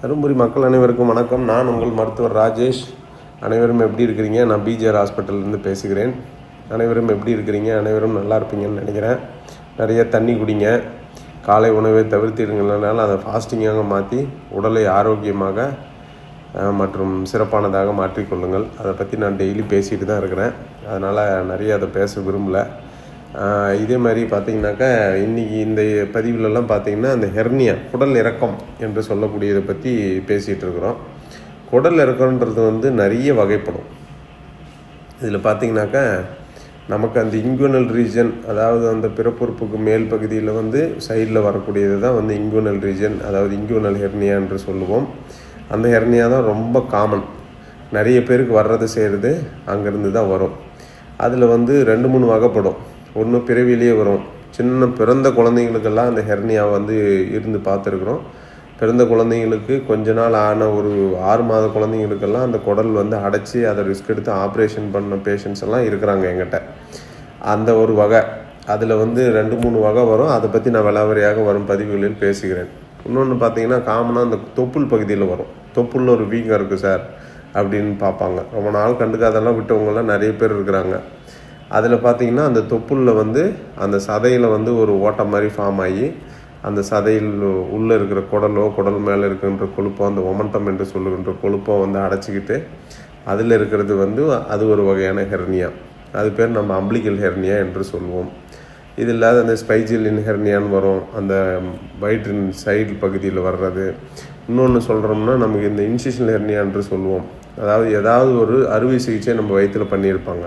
தருமபுரி மக்கள் அனைவருக்கும் வணக்கம். நான் உங்கள் மருத்துவர் ராஜேஷ். அனைவரும் எப்படி இருக்கிறீங்க? நான் பிஜிஆர் ஹாஸ்பிட்டல்லேருந்து பேசுகிறேன். அனைவரும் எப்படி இருக்கிறீங்க? அனைவரும் நல்லா இருப்பீங்கன்னு நினைக்கிறேன். நிறைய தண்ணி குடிங்க. காலை உணவை தவிர்த்திடுங்கனால அதை ஃபாஸ்டிங்காக மாற்றி உடலை ஆரோக்கியமாக மற்றும் சிறப்பானதாக மாற்றிக்கொள்ளுங்கள். அதை பற்றி நான் டெய்லி பேசிகிட்டு தான் இருக்கிறேன். அதனால் நிறைய அதை பேச விரும்பல. இதே மாதிரி பார்த்தீங்கன்னாக்கா இன்றைக்கி இந்த பதிவுலலாம் பார்த்தீங்கன்னா அந்த ஹெர்னியா குடல் இறக்கம் என்று சொல்லக்கூடியதை பற்றி பேசிகிட்டு இருக்கிறோம். குடல் இறக்கம்ன்றது வந்து நிறைய வகைப்படும். இதில் பார்த்திங்கனாக்கா நமக்கு அந்த இங்குவனல் ரீஜன் அதாவது அந்த பிறப்புறுப்புக்கு மேல் பகுதியில் வந்து சைடில் வரக்கூடியது தான் வந்து இங்குவனல் ரீஜன் அதாவது இங்குவனல் ஹெர்னியா என்று சொல்லுவோம். அந்த ஹெர்னியா தான் ரொம்ப காமன் நிறைய பேருக்கு வர்றது செய்கிறது அங்கேருந்து தான் வரும். அதில் வந்து ரெண்டு மூணு வகைப்படும். ஒன்று பிறவிலேயே வரும். சின்ன பிறந்த குழந்தைங்களுக்கெல்லாம் அந்த ஹெர்னியா வந்து இருந்து பார்த்துருக்குறோம். பிறந்த குழந்தைங்களுக்கு கொஞ்ச நாள் ஆன ஒரு ஆறு மாத குழந்தைங்களுக்கெல்லாம் அந்த குடல் வந்து அடைச்சி அதை ரிஸ்க் எடுத்து ஆப்ரேஷன் பண்ண பேஷண்ட்ஸ் எல்லாம் இருக்கிறாங்க எங்கிட்ட அந்த ஒரு வகை. அதில் வந்து ரெண்டு மூணு வகை வரும். அதை பற்றி நான் விளாவரியாக வரும் பதிவுகளில் பேசுகிறேன். இன்னொன்று பார்த்தீங்கன்னா காமனாக அந்த தொப்புள் பகுதியில் வரும். தொப்புளில் ஒரு வீக்கம் இருக்குது சார் அப்படின்னு பார்ப்பாங்க. ரொம்ப நாள் கண்டுக்காதெல்லாம் விட்டவங்கலாம் நிறைய பேர் இருக்கிறாங்க. அதில் பார்த்தீங்கன்னா அந்த தொப்புளில் வந்து அந்த சதையில் வந்து ஒரு ஓட்டம் மாதிரி ஃபார்ம் ஆகி அந்த சதையில் உள்ளே இருக்கிற குடலோ குடல் மேலே இருக்கின்ற கொழுப்போ அந்த ஒமன்டம் என்று சொல்லுகின்ற கொழுப்போ வந்து அடைச்சிக்கிட்டு அதில் இருக்கிறது வந்து அது ஒரு வகையான ஹெர்னியா. அது பேர் நம்ம அம்பிளிக்கல் ஹெர்னியா என்று சொல்லுவோம் இது இல்லாத அந்த ஸ்பைஜிலின் ஹெர்னியான்னு வரும். அந்த வயிற்றின் சைடு பகுதியில் வர்றது. இன்னொன்று சொல்கிறோம்னா நமக்கு இந்த இன்சிஷனல் ஹெர்னியா என்று சொல்லுவோம் அதாவது ஏதாவது ஒரு அறுவை சிகிச்சை நம்ம வயிற்றில் பண்ணியிருப்பாங்க.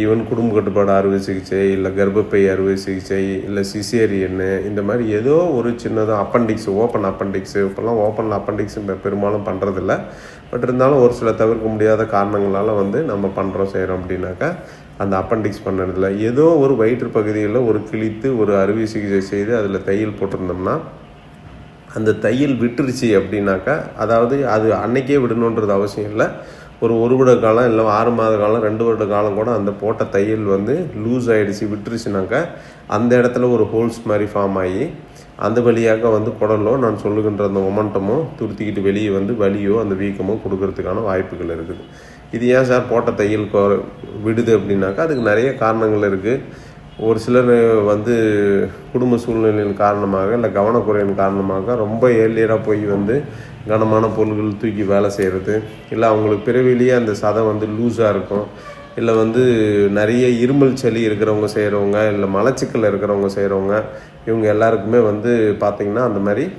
ஈவன் குடும்ப கட்டுப்பாடு அறுவை சிகிச்சை இல்லை கர்ப்பப்பை அறுவை சிகிச்சை இல்லை சிசேரியன்னு இந்த மாதிரி ஏதோ ஒரு சின்னதாக அப்பண்டிக்ஸ் ஓப்பன் அப்பண்டிக்ஸ் இப்போல்லாம் ஓப்பன் அப்பண்டிக்ஸ் பெரும்பாலும் பண்ணுறதில்ல பட் இருந்தாலும் ஒரு சில தவிர்க்க முடியாத காரணங்களால் வந்து நம்ம பண்ணுறோம் செய்கிறோம் அப்படின்னாக்கா அந்த அப்பண்டிக்ஸ் பண்ணுறதில்ல. ஏதோ ஒரு வயிற்று பகுதியில் ஒரு கிழித்து ஒரு அறுவை சிகிச்சை செய்து அதில் தையல் போட்டிருந்தோம்னா அந்த தையல் விட்டுருச்சு அப்படின்னாக்கா அதாவது அது அன்னைக்கே விடணுன்றது அவசியம் இல்லை. ஒரு ஒரு வருட காலம் இல்லை ஆறு மாத காலம் ரெண்டு வருட காலம் கூட அந்த போட்ட தையல் வந்து லூஸ் ஆகிடுச்சு விட்டுருச்சுனாக்கா அந்த இடத்துல ஒரு ஹோல்ஸ் மாதிரி ஃபார்ம் ஆகி அந்த வழியாக வந்து குடலோ நான் சொல்லுகின்ற அந்த ஒமண்டமோ துருத்திக்கிட்டு வெளியே வந்து வலியோ அந்த வீக்கமோ கொடுக்கறதுக்கான வாய்ப்புகள் இருக்குது. இது ஏன் சார் போட்ட தையல் விடுது அப்படின்னாக்கா அதுக்கு நிறைய காரணங்கள் இருக்குது ஒரு சிலர் வந்து குடும்ப சூழ்நிலையின் காரணமாக இல்லை கவனக்குறையின் காரணமாக ரொம்ப ஏர்லியராக போய் வந்து கனமான பொருள்கள் தூக்கி வேலை செய்கிறது இல்லை அவங்களுக்கு பிறவிலேயே அந்த சதம் வந்து லூஸாக இருக்கும். இல்லை வந்து நிறைய இருமல் சளி இருக்கிறவங்க செய்கிறவங்க இல்லை மலச்சிக்கல் இருக்கிறவங்க செய்கிறவங்க இவங்க எல்லாருக்குமே வந்து பார்த்திங்கன்னா அந்த மாதிரி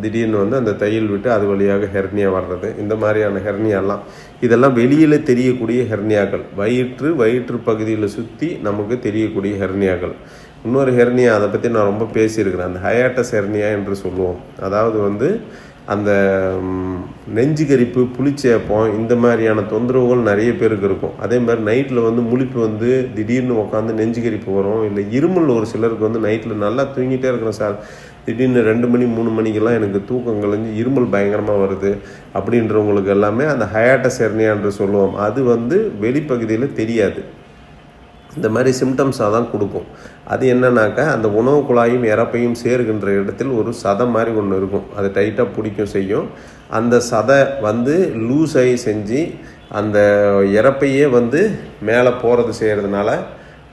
திடீர்னு வந்து அந்த தையல் விட்டு அது வழியாக ஹெர்னியா வர்றது. இந்த மாதிரியான ஹெர்னியாலாம் இதெல்லாம் வெளியில் தெரியக்கூடிய ஹெர்னியாக்கள். வயிற்று வயிற்று பகுதியில் சுற்றி நமக்கு தெரியக்கூடிய ஹெர்னியாக்கள். இன்னொரு ஹெர்னியா அதை பற்றி நான் ரொம்ப பேசியிருக்கிறேன். அந்த ஹயாட்டஸ் ஹெர்னியா என்று சொல்லுவோம். அதாவது வந்து அந்த நெஞ்சு கரிப்பு புளிச்சேப்பம் இந்த மாதிரியான தொந்தரவுகள் நிறைய பேருக்கு இருக்கும். அதே மாதிரி நைட்டில் வந்து முழிப்பு வந்து திடீர்னு உட்காந்து நெஞ்சு கரிப்பு வரும். இல்லை இருமல் ஒரு சிலருக்கு வந்து நைட்டில் நல்லா தூங்கிட்டே இருக்கிறேன் சார். திடீர்னு ரெண்டு மணி மூணு மணிக்கெல்லாம் எனக்கு தூக்கம் கலைஞ்சு இருமல் பயங்கரமாக வருது அப்படின்றவங்களுக்கு எல்லாமே அந்த ஹயாட்டஸ் ஹெர்னியா என்று சொல்லுவோம். அது வந்து வெளிப்பகுதியில் தெரியாது. இந்த மாதிரி சிம்டம்ஸாக தான் கொடுக்கும். அது என்னன்னாக்கா அந்த உணவு குழாயும் இறப்பையும் சேருகின்ற இடத்தில் ஒரு சதை மாதிரி ஒன்று இருக்கும். அது டைட்டாக பிடிக்கும் செய்யும். அந்த சதை வந்து லூஸ் ஆகி செஞ்சு அந்த இறப்பையே வந்து மேலே போகிறது செய்கிறதுனால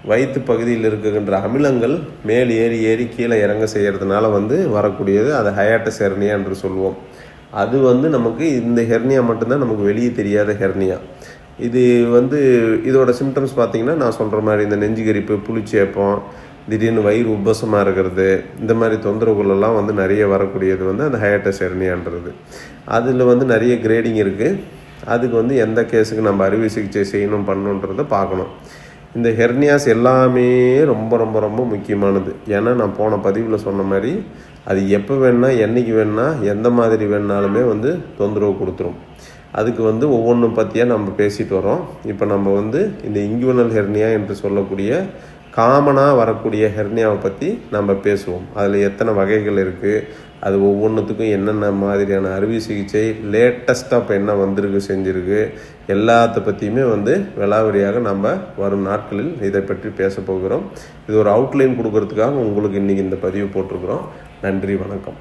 வயிற்று பகுதியில் இருக்குகின்ற அமிலங்கள் மேல் ஏறி ஏறி கீழே இறங்க செய்கிறதுனால வந்து வரக்கூடியது அது ஹயாட்டஸ் ஹெர்னியா என்று சொல்லுவோம் அது வந்து நமக்கு இந்த ஹெர்னியா மட்டும்தான் நமக்கு வெளியே தெரியாத ஹெர்னியா இது வந்து இதோட சிம்டம்ஸ் பார்த்தீங்கன்னா நான் சொல்கிற மாதிரி இந்த நெஞ்சு கரிப்பு புளிச்சேப்பம் திடீர்னு வயிறு உப்பசமாக இருக்கிறது இந்த மாதிரி தொந்தரவுகளெல்லாம் வந்து நிறைய வரக்கூடியது வந்து அந்த ஹயட்டஸ் ஹெர்னியான்றது. அதில் வந்து நிறைய கிரேடிங் இருக்குது அதுக்கு வந்து எந்த கேஸுக்கு நம்ம அறுவை சிகிச்சை செய்யணும் பண்ணணுன்றதை பார்க்கணும். இந்த ஹெர்னியாஸ் எல்லாமே ரொம்ப ரொம்ப ரொம்ப முக்கியமானது. ஏன்னா நான் போன பதிவில் சொன்ன மாதிரி அது எப்போ வேணா என்றைக்கு வேணா எந்த மாதிரி வேணாலுமே வந்து தொந்தரவு கொடுத்துரும். அதுக்கு வந்து ஒவ்வொன்றும் பற்றியாக நம்ம பேசிட்டு வரோம். இப்போ நம்ம வந்து இந்த இங்குவனல் ஹெர்னியா என்று சொல்லக்கூடிய காமனாக வரக்கூடிய ஹெர்னியாவை பற்றி நம்ம பேசுவோம். அதில் எத்தனை வகைகள் இருக்குது அது ஒவ்வொன்றுத்துக்கும் என்னென்ன மாதிரியான அறுவை சிகிச்சை லேட்டஸ்ட்டாக இப்போ என்ன வந்திருக்கு செஞ்சுருக்கு எல்லாத்த பற்றியுமே வந்து விலாவரியாக நம்ம வரும் நாட்களில் இதை பற்றி பேச போகிறோம். இது ஒரு அவுட்லைன் கொடுக்கறதுக்காக உங்களுக்கு இன்றைக்கி இந்த பதிவு போட்டிருக்கிறோம். நன்றி வணக்கம்.